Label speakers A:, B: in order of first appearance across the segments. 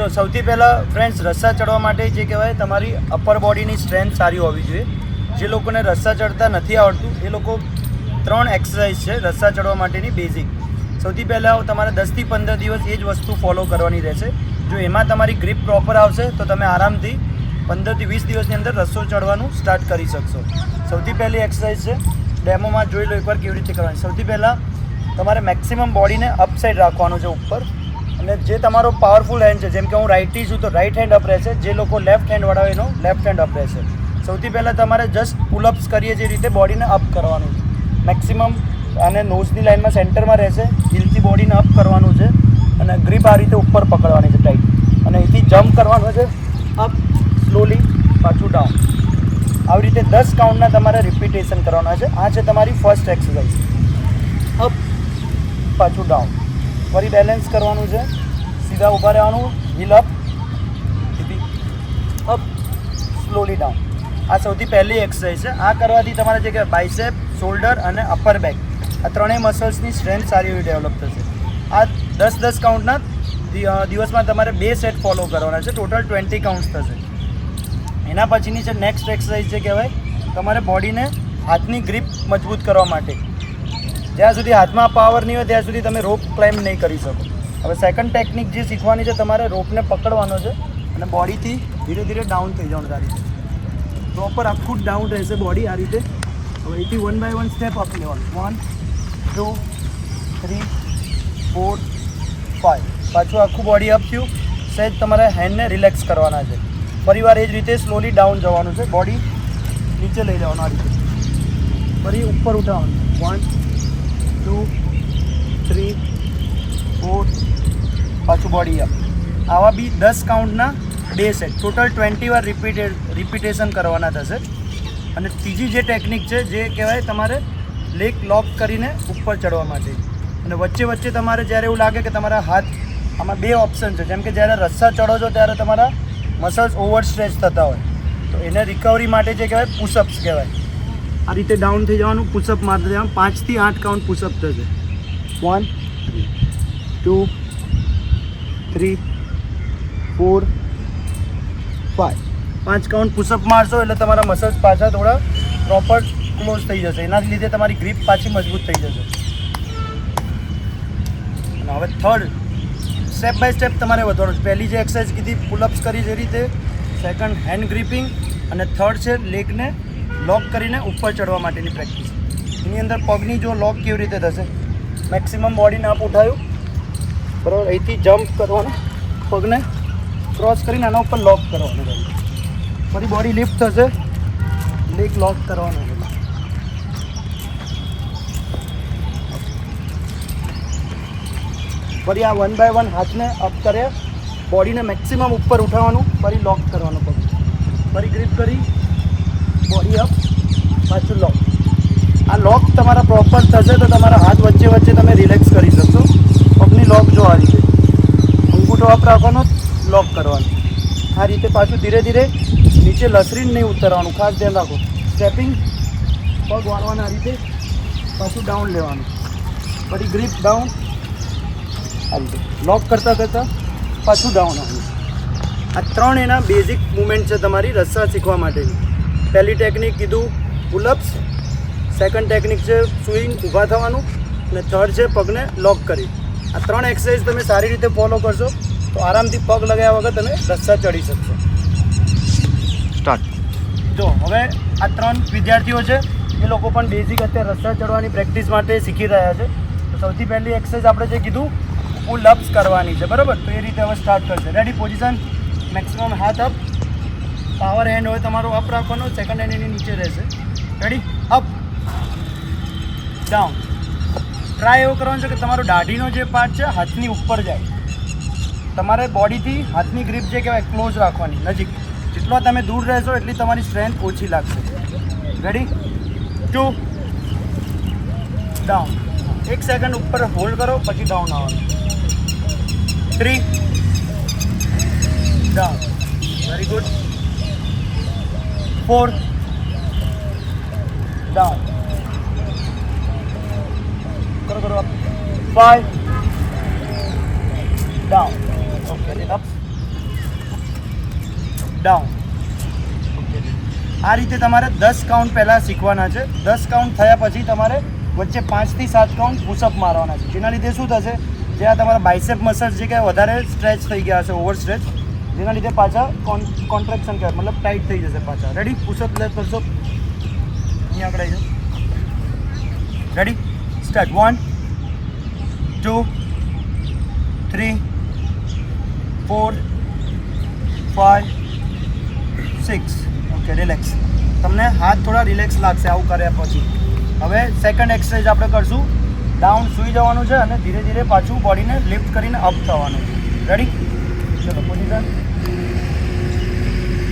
A: જો સૌથી પહેલાં ફ્રેન્ડ્સ રસ્સા ચડવા માટે જે કહેવાય, તમારી અપર બોડીની સ્ટ્રેન્થ સારી હોવી જોઈએ. જે લોકોને રસ્સા ચડતા નથી આવડતું, એ લોકો ત્રણ એક્સરસાઇઝ છે, રસ્સા ચડવા માટેની બેઝિક સૌથી પહેલાં તમારે દસથી પંદર દિવસ એ જ વસ્તુ ફોલો કરવાની રહેશે. જો એમાં તમારી ગ્રીપ પ્રોપર આવશે, તો તમે આરામથી પંદરથી વીસ દિવસની અંદર રસ્સો ચડવાનું સ્ટાર્ટ કરી શકશો. સૌથી પહેલી એક્સરસાઇઝ છે, ડેમોમાં જોઈ લો એકવાર કેવી રીતે કરવાની. સૌથી પહેલાં તમારે મેક્સિમમ બોડીને અપસાઇડ રાખવાનું છે ઉપર. અને જે તમારો પાવરફુલ હેન્ડ છે, જેમ કે હું રાઇટી છું, તો રાઇટ હેન્ડ અપ રહેશે. જે લોકો લેફ્ટ હેન્ડ વાળા હોય એનો લેફ્ટ હેન્ડ અપ રહેશે. સૌથી પહેલાં તમારે જસ્ટ પુલઅપ્સ કરીએ જે રીતે બોડીને અપ કરવાનું છે. મેક્સિમમ અને નોઝની લાઇનમાં સેન્ટરમાં રહેશે હિલથી બોડીને અપ કરવાનું છે અને ગ્રીપ આ રીતે ઉપર પકડવાની છે ટાઈટ અને અહીંથી જમ્પ કરવાનું છે અપ સ્લોલી પાછું ડાઉન આવી રીતે દસ કાઉન્ટના તમારે રિપીટેશન કરવાના છે. આ છે તમારી ફર્સ્ટ એક્સરસાઇઝ અપ પાછું ડાઉન ફરી બેલેન્સ કરવાનું છે. સીધા ઊભા રહેવાનું. Heel up up slowly down આ સૌથી પહેલી એક્સરસાઇઝ છે. આ કરવાથી તમારે જે કે બાઇસેપ શોલ્ડર અને અપર બેક આ ત્રણેય મસલ્સની સ્ટ્રેન્થ સારી એવી ડેવલપ થશે. આ દસ દસ કાઉન્ટના દિવસમાં તમારે બે સેટ ફોલો કરવાના છે. ટોટલ ટ્વેન્ટી કાઉન્ટ્સ થશે. એના પછીની છે નેક્સ્ટ એક્સરસાઇઝ જે કહેવાય, તમારે બોડીને હાથની ગ્રીપ મજબૂત કરવા માટે. જ્યાં સુધી હાથમાં પાવર નહીં હોય, ત્યાં સુધી તમે રોપ ક્લાઇમ્બ નહીં કરી શકો. હવે સેકન્ડ ટેકનિક જે શીખવાની છે, તમારે રોપને પકડવાનો છે અને બોડીથી ધીરે ધીરે ડાઉન થઈ જવાનું આ રીતે. પ્રોપર આખું ડાઉન રહેશે બોડી આ રીતે. હવે એથી one by one step up લેવાનું. One two three four five પાછું આખું બોડી અપ થયું. સહેજ તમારે હેન્ડને રિલેક્સ કરવાના છે. ફરીવાર એ જ રીતે સ્લોલી ડાઉન જવાનું છે. બોડી નીચે લઈ જવાનું આ રીતે. ફરી ઉપર ઉઠાવવાનું. વન ટુ થ્રી ફોર પાછું બોડી અપ આવા બી દસ કાઉન્ટના બે સેટ ટોટલ ટ્વેન્ટી વાર રિપીટેડ રિપીટેશન કરવાના થશે. અને ત્રીજી જે ટેકનિક છે, જે કહેવાય તમારે લેગ લોક કરીને ઉપર ચડવા માટે. અને વચ્ચે વચ્ચે તમારે જ્યારે એવું લાગે કે તમારા હાથ, આમાં બે ઓપ્શન છે. જેમ કે જ્યારે રસ્સા ચડો છો, ત્યારે તમારા મસલ્સ ઓવર સ્ટ્રેચ થતા હોય. તો એને રિકવરી માટે જે કહેવાય પુશઅપ્સ કહેવાય. આ રીતે ડાઉન થઈ જવાનું પુશઅપ મારતા જવાનું પાંચથી આઠ કાઉન્ટ પુશઅપ થશે. One two three four five પાંચ કાઉન્ટ પુશઅપ મારશો એટલે તમારા મસલ્સ પાછા થોડા પ્રોપર ક્લોઝ થઈ જશે. એના લીધે તમારી ગ્રીપ પાછી મજબૂત થઈ જશે. અને હવે થર્ડ સ્ટેપ બાય સ્ટેપ તમારે વધારો છે. પહેલી જે એક્સરસાઇઝ કીધી પુલઅપ્સ કરી જે રીતે સેકન્ડ હેન્ડ ગ્રીપિંગ અને થર્ડ છે લેગને લોક કરીને ઉપર ચડવા માટેની પ્રેક્ટિસ એની અંદર પગની જો લોક કેવી રીતે થશે? મેક્સિમમ બોડીને આપ ઉઠાયું. બરાબર? અહીંથી જમ્પ કરવાનું પગને ક્રોસ કરીને આના ઉપર લોક કરવાનું ફરી બોડી લિફ્ટ થશે. લેગ લોક કરવાનું ફરી આ વન બાય વન હાથને અપ કરે બોડીને મેક્સિમમ ઉપર ઉઠાવવાનું, ફરી લોક કરવાનું પગ. ફરી ગ્રીપ કરી. બોડી અપ પાછું લોક આ લોક તમારા પ્રોપર થશે તો તમારા હાથ વચ્ચે વચ્ચે તમે રિલેક્સ કરી શકશો. પગની લોક જો આ રીતે. અંગૂઠો અપ રાખવાનો લોક કરવાનો. આ રીતે પાછું ધીરે ધીરે નીચે લસરીને નહીં ઉતરવાનું. ખાસ ધ્યાન રાખો. સ્ટેપિંગ પગ વાળવાના આ રીતે પાછું ડાઉન લેવાનું. પછી ગ્રીપ ડાઉન આ રીતે. લોક કરતાં કરતાં પાછું ડાઉન આવવાનું. આ ત્રણ એના બેઝિક મુમેન્ટ છે તમારી રસ્સા શીખવા માટેની. પહેલી ટેકનિક કીધું પુલઅપ્સ સેકન્ડ ટેકનિક છે સ્વિંગ ઊભા થવાનું. અને થર્ડ છે પગને લોક કરી. આ ત્રણ એક્સરસાઇઝ તમે સારી રીતે ફોલો કરશો તો આરામથી પગ લગાવ્યા વગર તમે રસ્તા ચડી શકશો.
B: સ્ટાર્ટ
A: જો હવે આ ત્રણ વિદ્યાર્થીઓ છે એ લોકો પણ બેઝિક અત્યારે રસ્તા ચડવાની પ્રેક્ટિસ માટે શીખી રહ્યા છે. તો સૌથી પહેલી એક્સરસાઇઝ આપણે જે કીધું પુલ અપ્સ કરવાની છે. બરાબર? તો એ રીતે હવે સ્ટાર્ટ કરશે. રેડી પોઝિશન મેક્સિમમ હાથ અપ પાવર હેન્ડ હોય તમારો અપ રાખવાનો સેકન્ડ હેન્ડ એની નીચે રહેશે. રેડી અપ ડાઉન ટ્રાય એવું કરવાનું છે કે તમારો દાઢીનો જે પાર્ટ છે, હાથની ઉપર જાય. તમારે બોડીથી હાથની ગ્રીપ જે કહેવાય ક્લોઝ રાખવાની, નજીક. જેટલો તમે દૂર રહેશો, એટલી તમારી સ્ટ્રેન્થ ઓછી લાગશે. રેડી ટુ ડાઉન એક સેકન્ડ ઉપર હોલ્ડ કરો, પછી ડાઉન આવવાનું. Three down very good four down go, કરો up five down okay up. Down આ રીતે તમારે દસ કાઉન્ટ પહેલાં શીખવાના છે. દસ કાઉન્ટ થયા પછી તમારે વચ્ચે પાંચથી સાત કાઉન્ટ પુશઅપ મારવાના છે. જેના લીધે શું થશે? જે આ તમારા બાઇસેપ મસલ્સ જે કે વધારે સ્ટ્રેચ થઈ ગયા હશે ઓવર સ્ટ્રેચ જેના લીધે પાછા કોન્ટ્રેક્શન કહેવાય, મતલબ ટાઈટ થઈ જશે પાછા. રેડી પુશઅપ લે કરશો અહીંયા આગળ જાઓ ready start one two three four five six okay relax તમને હાથ થોડા રિલેક્સ લાગશે આવું કર્યા પછી. હવે સેકન્ડ એક્સરસાઇઝ આપણે કરશું. ડાઉન સૂઈ જવાનું છે અને ધીરે ધીરે પાછું બોડીને લિફ્ટ કરીને અપ થવાનું છે. રેડી ચલો પોઝિશન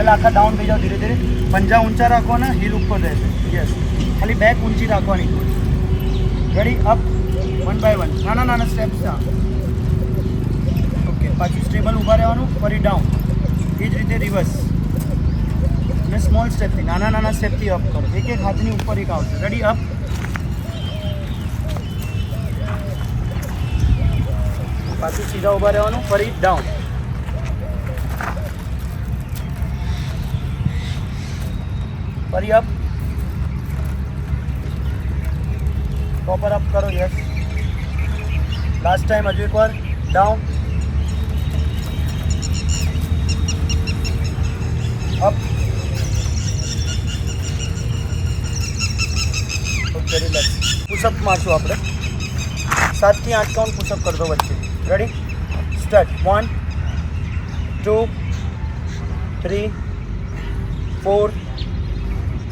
A: પહેલાં આખા ડાઉન થઈ જાઓ ધીરે ધીરે. પંજા ઊંચા રાખવાના હીલ ઉપર રહેશે યસ ખાલી બેક ઊંચી રાખવાની. Ready up one by one નાના નાના સ્ટેપ્સ ઓકે પાછું સ્ટેબલ ઊભા રહેવાનું, ફરી ડાઉન એ જ રીતે રિવર્સ અને સ્મોલ સ્ટેપથી નાના નાના સ્ટેપથી અપ કરો. એક એક હાથની ઉપર એક આવશે. રેડી અપ પાછું સીધા ઊભા રહેવાનું, ફરી ડાઉન ફરી અપ પ્રોપર અપ કરો યસ લાસ્ટ ટાઈમ હજુ એકવાર down up okay relax pushup મારશું આપણે સાતથી આઠ કાઉન્ટ પુશઅપ કરતો વચ્ચે ready start one two three four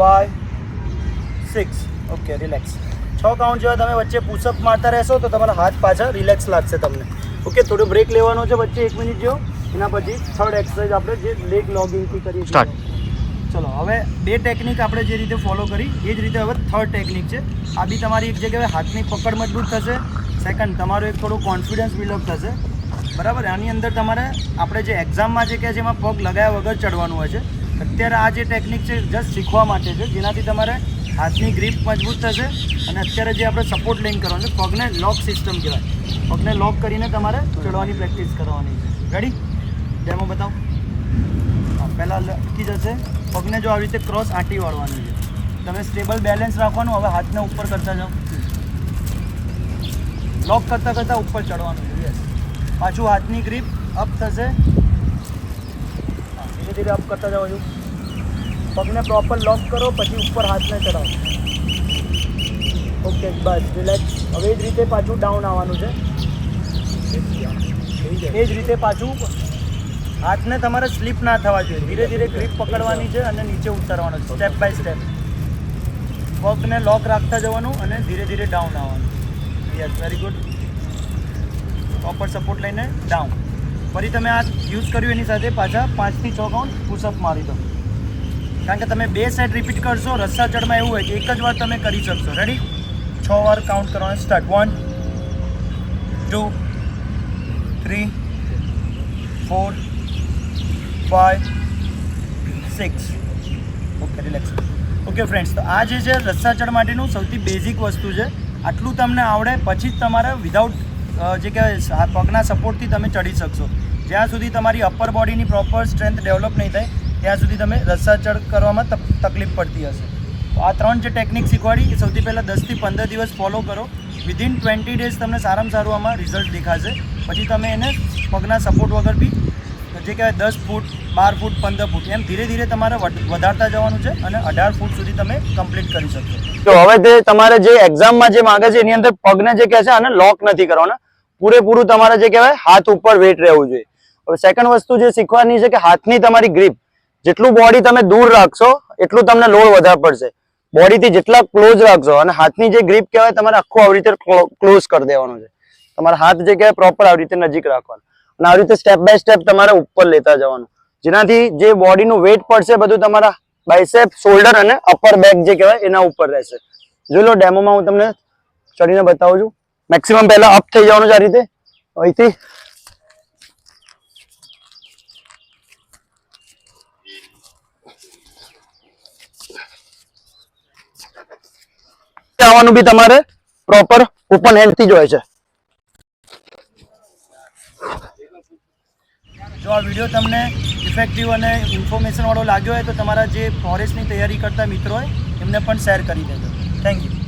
A: five six okay relax છ કાઉન્ટ જેવા તમે વચ્ચે પુશઅપ મારતા રહેશો તો તમારા હાથ પાછા રિલેક્સ લાગશે તમને. ઓકે થોડો બ્રેક લેવાનો છે વચ્ચે એક મિનિટ જેવો. એના પછી થર્ડ એક્સરસાઇઝ આપણે જે લેગ લોગિંગથી કરીએ
B: સ્ટાર્ટ
A: ચલો હવે બે ટેકનિક આપણે જે રીતે ફોલો કરી એ જ રીતે હવે થર્ડ ટેકનિક છે. આ બી તમારી એક જગ્યાએ હાથની પકડ મજબૂત થશે. સેકન્ડ તમારું એક થોડું કોન્ફિડન્સ બિલ્ડઅપ થશે. બરાબર? આની અંદર તમારે આપણે જે એક્ઝામમાં જે કહે છે એમાં પગ લગાવ્યા વગર ચડવાનું હોય છે. અત્યારે આ જે ટેકનિક છે જસ્ટ શીખવા માટે છે, જેનાથી તમારે હાથની ગ્રીપ મજબૂત થશે અને અત્યારે જે આપણે સપોર્ટ લઈને કરવાનું છે, પગને લોક સિસ્ટમ કહેવાય. પગને લોક કરીને તમારે ચડવાની પ્રેક્ટિસ કરવાની છે. રેડી ડેમો બતાવો. પહેલાં લટકી જશે. પગને જો આવી રીતે ક્રોસ આંટી વાળવાની છે. તમે સ્ટેબલ બેલેન્સ રાખવાનું, હવે હાથને ઉપર કરતા જાઓ. લોક કરતાં કરતાં ઉપર ચડવાનું છે પાછું હાથની ગ્રીપ અપ થશે. ધીરે ધીરે અપ કરતા જાઓ છું પગને પ્રોપર લોક કરો, પછી ઉપર હાથને ચડાવો ઓકે બસ રિલેક્સ હવે જ રીતે પાછું ડાઉન આવવાનું છે. એ જ રીતે પાછું હાથને તમારે સ્લીપ ના થવા જોઈએ. ધીરે ધીરે ગ્રીપ પકડવાની છે અને નીચે ઉતારવાનું છે સ્ટેપ બાય સ્ટેપ પગને લોક રાખતા જવાનું અને ધીરે ધીરે ડાઉન આવવાનું. Yes very good proper support લઈને ડાઉન ફરી તમે આ યુઝ કર્યું એની સાથે પાછા પાંચથી છ કાઉન્ટ પુશઅપ મારી દો. કારણ કે તમે બે સેટ રિપીટ કરશો રસ્સા ચડમાં એવું હોય કે એક જ વાર તમે કરી શકશો. રેડી છ વાર કાઉન્ટ કરવાનું start one two three four five six okay relax okay friends તો આ જે છે રસ્સા ચડ માટેનું સૌથી બેઝિક વસ્તુ છે. આટલું તમને આવડે, પછી જ તમારે વિધાઉટ જે કહેવાય પગના સપોર્ટથી તમે ચડી શકશો. જ્યાં સુધી તમારી અપર બોડીની પ્રોપર સ્ટ્રેન્થ ડેવલપ નહીં થાય, ત્યાં સુધી તમે રસ્સા ચડ કરવામાં તક- તકલીફ પડતી હશે. આ ત્રણ જે ટેકનિક શીખવાડી એ સૌથી પહેલાં દસથી પંદર દિવસ ફોલો કરો. વિધિન ટ્વેન્ટી ડેઝ તમને સારામાં સારું આમાં રિઝલ્ટ દેખાશે. પછી તમે એને પગના સપોર્ટ વગર બી, જે કહેવાય દસ ફૂટ, બાર ફૂટ, પંદર ફૂટ, એમ ધીરે ધીરે તમારે વધારતા જવાનું છે અને અઢાર ફૂટ સુધી તમે કમ્પ્લીટ કરી શકશો.
C: તો હવે તે તમારે જે એક્ઝામમાં જે માગે છે એની અંદર પગને જે કહે છે આને લોક નથી કરવાના. પૂરેપૂરું તમારે જે કહેવાય હાથ ઉપર વેટ રહેવું જોઈએ. હવે સેકન્ડ વસ્તુ જે શીખવાની છે કે હાથની તમારી ગ્રીપ જેટલું બોડી તમે દૂર રાખશો, એટલું તમને લોડ વધારે પડશે. બોડીથી જેટલા ક્લોઝ રાખશો અને હાથની જે ગ્રીપ કહેવાય, તમારે આખું આવી રીતે ક્લોઝ કરી દેવાનું છે. તમારા હાથ જે કહેવાય પ્રોપર આવી રીતે નજીક રાખવાનું. અને આવી રીતે સ્ટેપ બાય સ્ટેપ તમારે ઉપર લેતા જવાનું. જેનાથી જે બોડીનું વેટ પડશે, બધું તમારા બાયસેપ શોલ્ડર અને અપર બેક જે કહેવાય, એના ઉપર રહેશે. જોઈ લો ડેમોમાં હું તમને ચડીને બતાવું છું. મેક્સિમમ પહેલાં અપ થઈ જવાનું છે આ રીતે. અહીંથી આવવાનું બી તમારે પ્રોપર ઓપન હેન્ડથી જ હોય છે.
A: જો આ વીડિયો તમને ઇફેક્ટિવ અને ઇન્ફોર્મેશનવાળો લાગ્યો હોય તો તમારા જે ફોરેસ્ટની તૈયારી કરતા મિત્રો હોય, એમને પણ શેર કરી દેજો. Thank you